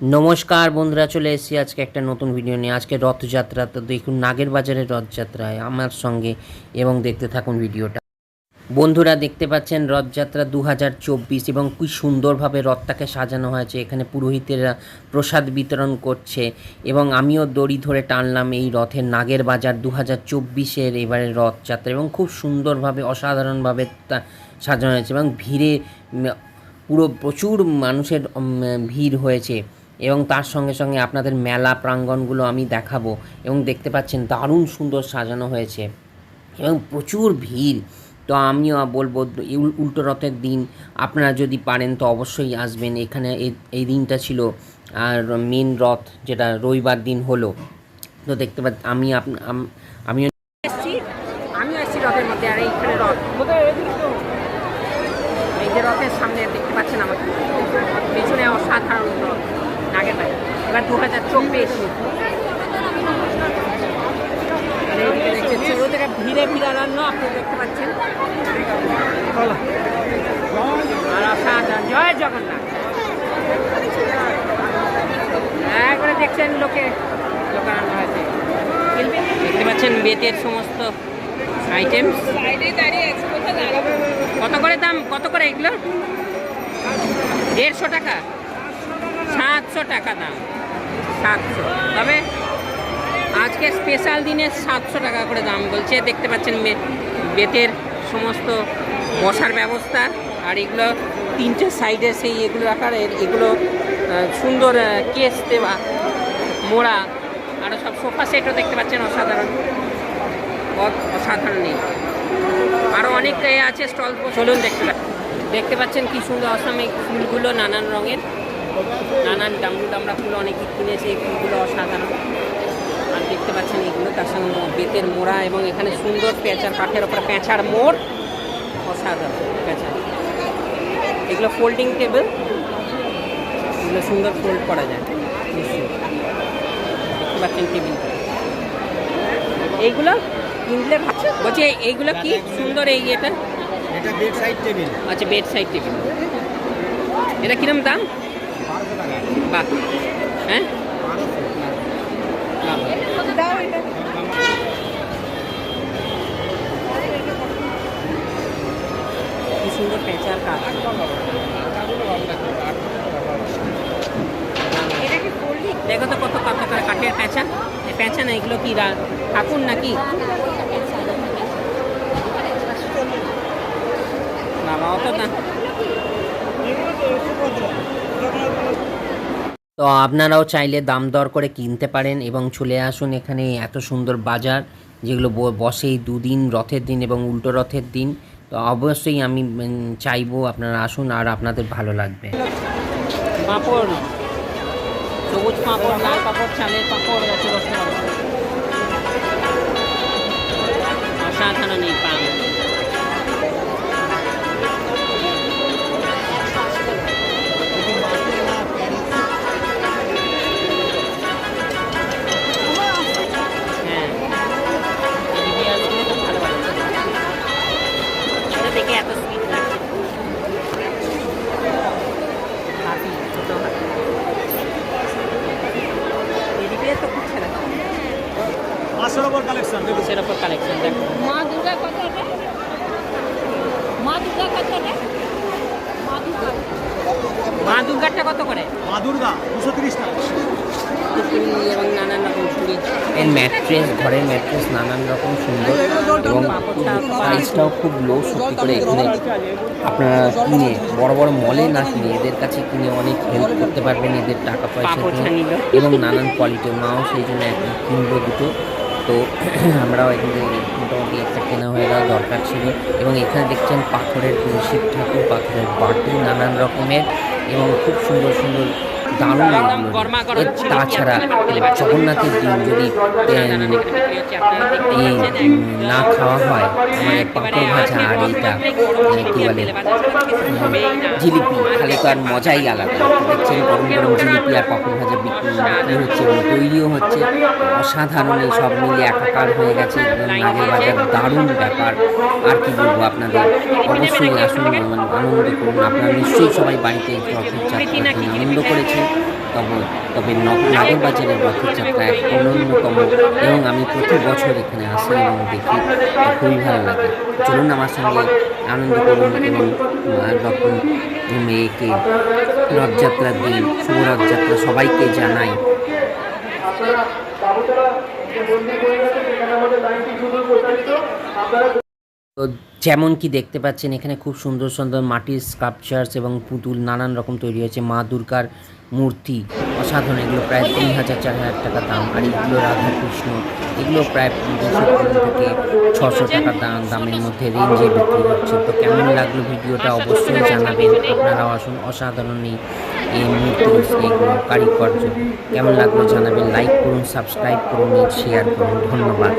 নমস্কার বন্ধুরা, চলে এসেছি আজকে একটা নতুন ভিডিও নিয়ে। আজকে রথযাত্রা, তো দেখুন নাগের বাজারের রথযাত্রায় আমার সঙ্গে এবং দেখতে থাকুন ভিডিওটা বন্ধুরা, দেখতে পাচ্ছেন রথযাত্রা দু হাজার চব্বিশ এবং কি সুন্দরভাবে রথটাকে সাজানো হয়েছে। এখানে পুরোহিতেরা প্রসাদ বিতরণ করছে এবং আমিও দড়ি ধরে টানলাম এই রথের নাগের বাজার দু হাজার চব্বিশের এবারে রথযাত্রা এবং খুব সুন্দরভাবে, অসাধারণভাবে সাজানো হয়েছে এবং ভিড়ে পুরো প্রচুর মানুষের ভিড় হয়েছে। এবং তার সঙ্গে সঙ্গে আপনাদের মেলা প্রাঙ্গণগুলো আমি দেখাবো এবং দেখতে পাচ্ছেন দারুণ সুন্দর সাজানো হয়েছে এবং প্রচুর ভিড়। তো আমিও বলব উল্টো রথের দিন আপনারা যদি পারেন তো অবশ্যই আসবেন। এখানে এই- দিনটা ছিল আর মেন রথ যেটা রবিবার দিন হলো। তো দেখতে পাচ্ছি, আমি আমি রথের মধ্যে। আর এইখানে রথ। এই যে রথের সামনে দেখতে পাচ্ছেন আমাকে পেছনে অসাধারণ রথ নাগের বাড়ি এবার দু হাজার চব্বিশ ছোটো আপনি দেখতে পাচ্ছেন। জয় একবারে দেখছেন লোকে দেখতে পাচ্ছেন বেতের সমস্ত আইটেমস কত করে দাম? কত করে এগুলো? দেড়শো টাকা। সাতশো টাকা দাম। সাতশো। তবে আজকে স্পেশাল দিনে সাতশো টাকা করে দাম বলছে। দেখতে পাচ্ছেন বেতের সমস্ত বসার ব্যবস্থা। আর এগুলো তিনটে সাইডে সেই এগুলো আকারের, এগুলো সুন্দর কেস দেওয়া মোড়া। আরও সব সোফা সেটও দেখতে পাচ্ছেন অসাধারণ। অসাধারণ নেই আরও অনেক আছে স্টল। চলুন দেখতে দেখতে পাচ্ছেন কি সুন্দর অসামিক ফুলগুলো নানান রঙের। নানান ডামরু ডামরা ফুল অনেকে কিনেছে এই ফুলগুলো অসাধারণ। আর দেখতে পাচ্ছেন এগুলো তার সঙ্গে বেতের মোড়া এবং এখানে সুন্দর পেঁচার কাঠের ওপরে পেঁচার মোড়। অসাধারণ পেঁচা। এগুলো ফোল্ডিং টেবিল এগুলো সুন্দর ফোল্ড করা যায় দেখতে পাচ্ছেন টেবিল এইগুলো কিনলে ভাবছে বলছি এই- এইগুলো কি সুন্দর এই এটা এটা বেড সাইড টেবিল আচ্ছা বেড সাইড টেবিল এটা কিরম দাম? হ্যাঁ? কি সুন্দর দেখো তো কত কত করে কাঠের এই পেঁচা না, এগুলো কি ঠাকুর নাকি? বাবা অত দাম তো আপনারাও চাইলে দাম দর করে কিনতে পারেন এবং চলে আসুন এখানে এত সুন্দর বাজার, যেগুলো ব- বসে এই দুদিন রথের দিন এবং উল্টো রথের দিন। তো অবশ্যই আমি চাইব আপনারা আসুন আর আপনাদের ভালো লাগবে। সবুজ লাল চালের এই সের ওপর কালেকশন দেখো। মা দুর্গা কত মা দুর্গা কত মা দুর্গা। মা দুর্গাটা কত করে? মা দুর্গা দুশো তিরিশ টাকা। এবং নানান রকম চুড়ি। এর ম্যাট্রেস ঘরের ম্যাট্রেস নানান রকম সুন্দর এবং প্রাইসটাও খুব লো সত্যি করে এখানে আপনারা কিনে বড় বড় মলে না কিনে এদের কাছে কিনে অনেক হেল্প করতে পারবেন এদের টাকা পয়সা। এবং নানান কোয়ালিটির মাও সেই জন্য এখন কিনবো দুটো। তো আমরাও এখানে মোটামুটি একটা কেনা হয়ে যাওয়া দরকার ছিল এবং এখানে দেখছেন পাথরের শিব ঠাকুর, পাথরের বাটি নানান রকমের এবং খুব সুন্দর সুন্দর দারুণ। তাছাড়া জগন্নাথের দিন যদি হচ্ছে এই না খাওয়া হয়। মানে পাঁপড় ভাজা আর এইটা কি বলে জিলিপি তাহলে তো আর মজাই আলাদা দেখছেন গরম গরম জিলিপি আর পাঁপড় ভাজা বিক্রি হচ্ছে। এবং তৈরিও হচ্ছে। অসাধারণ এই সব মিলে একাকার হয়ে গেছে। একদম নাগের বাজার দারুণ ব্যাপার। আর কি বলব আপনাদের? অবশ্যই আসুন আনন্দ করুন। আপনারা নিশ্চয়ই সবাই বাড়িতে আনন্দ করেছেন। তো তবে নাগের বাজারের রথযাত্রা এক অনন্যতম এবং আমি প্রতি বছর এখানে আসি এবং দেখি খুবই ভালো লাগে। চলুন আমার সঙ্গে আনন্দ করুন এবং রকম মেয়েকে রথযাত্রার দিন শুভ রথযাত্রা সবাইকে জানাই। তো যেমন কি দেখতে পাচ্ছেন, এখানে খুব সুন্দর সুন্দর মাটির স্কাল্পচার্স এবং পুতুল নানান রকম তৈরি হয়েছে। মা দুর্গার মূর্তি, অসাধারণ। এগুলো প্রায় তিন হাজার, চার হাজার টাকা দাম। আর এগুলো রাধাকৃষ্ণ, এগুলো প্রায় দুশো থেকে ছশো টাকা দাম, দামের মধ্যে রেঞ্জে বিক্রি হচ্ছে। তো কেমন লাগল ভিডিওটা অবশ্যই জানাবেন। আপনারাও আসুন, অসাধারণ এই এই মূর্তি এইগুলো কারিকর্য। কেমন লাগল জানাবেন লাইক করুন সাবস্ক্রাইব করুন শেয়ার করুন। ধন্যবাদ।